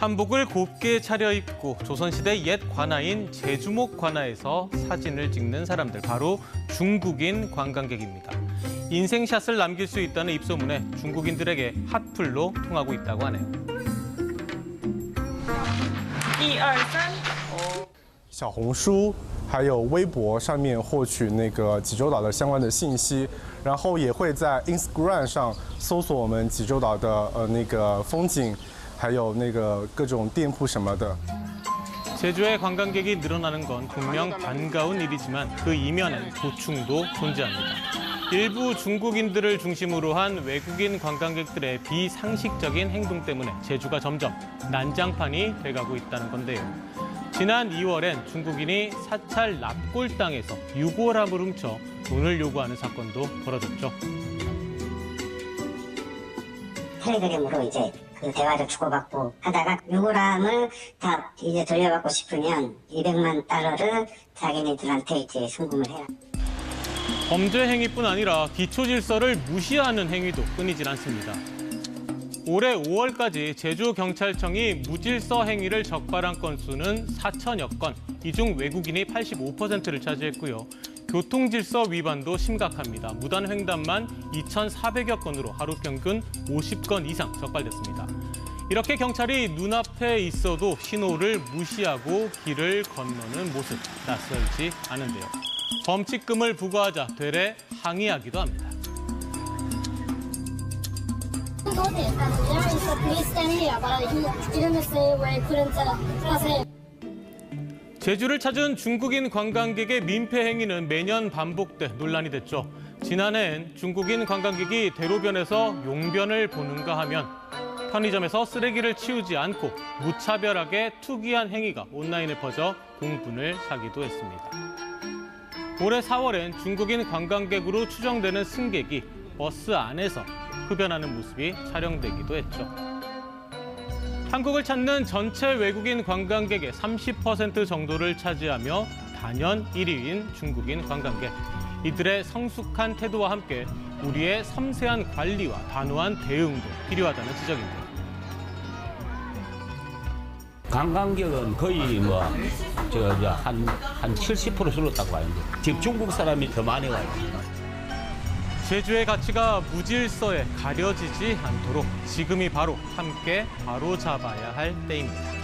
한복을 곱게 차려입고 조선시대 옛 관아인 제주목 관아에서 사진을 찍는 사람들 바로 중국인 관광객입니다. 인생샷을 남길 수 있다는 입소문에 중국인들에게 핫플로 통하고 있다고 하네요. 一二三，小红书还有微博上面获取那个济州岛的相关的信息，然后也会在 Instagram 上搜索我们济州岛的呃那个风景， 还有那个各种店铺什么的。 제주의 관광객이 늘어나는 건 분명 반가운 일이지만 그 이면엔 고충도 존재합니다. 일부 중국인들을 중심으로 한 외국인 관광객들의 비상식적인 행동 때문에 제주가 점점 난장판이 돼가고 있다는 건데요. 지난 2월엔 중국인이 사찰 납골당에서 유골함을 훔쳐 돈을 요구하는 사건도 벌어졌죠. 텔레그램으로 이제 그 대화를 주고받고 하다가 요구람을 다 이제 돌려받고 싶으면 200만 달러를 자기네들한테 이제 송금을 해라. 범죄 행위뿐 아니라 기초 질서를 무시하는 행위도 끊이질 않습니다. 올해 5월까지 제주경찰청이 무질서 행위를 적발한 건수는 4천여 건, 이 중 외국인이 85%를 차지했고요. 교통질서 위반도 심각합니다. 무단 횡단만 2,400여 건으로 하루 평균 50건 이상 적발됐습니다. 이렇게 경찰이 눈앞에 있어도 신호를 무시하고 길을 건너는 모습 낯설지 않은데요. 범칙금을 부과하자 되레 항의하기도 합니다. 제주를 찾은 중국인 관광객의 민폐 행위는 매년 반복돼 논란이 됐죠. 지난해엔 중국인 관광객이 대로변에서 용변을 보는가 하면 편의점에서 쓰레기를 치우지 않고 무차별하게 투기한 행위가 온라인에 퍼져 공분을 사기도 했습니다. 올해 4월엔 중국인 관광객으로 추정되는 승객이 버스 안에서 흡연하는 모습이 촬영되기도 했죠. 한국을 찾는 전체 외국인 관광객의 30% 정도를 차지하며 단연 1위인 중국인 관광객. 이들의 성숙한 태도와 함께 우리의 섬세한 관리와 단호한 대응도 필요하다는 지적입니다. 관광객은 거의 뭐저한한 70% 줄었다고 하는데 지금 중국 사람이 더 많이 와요. 제주의 가치가 무질서에 가려지지 않도록 지금이 바로 함께 바로 잡아야 할 때입니다.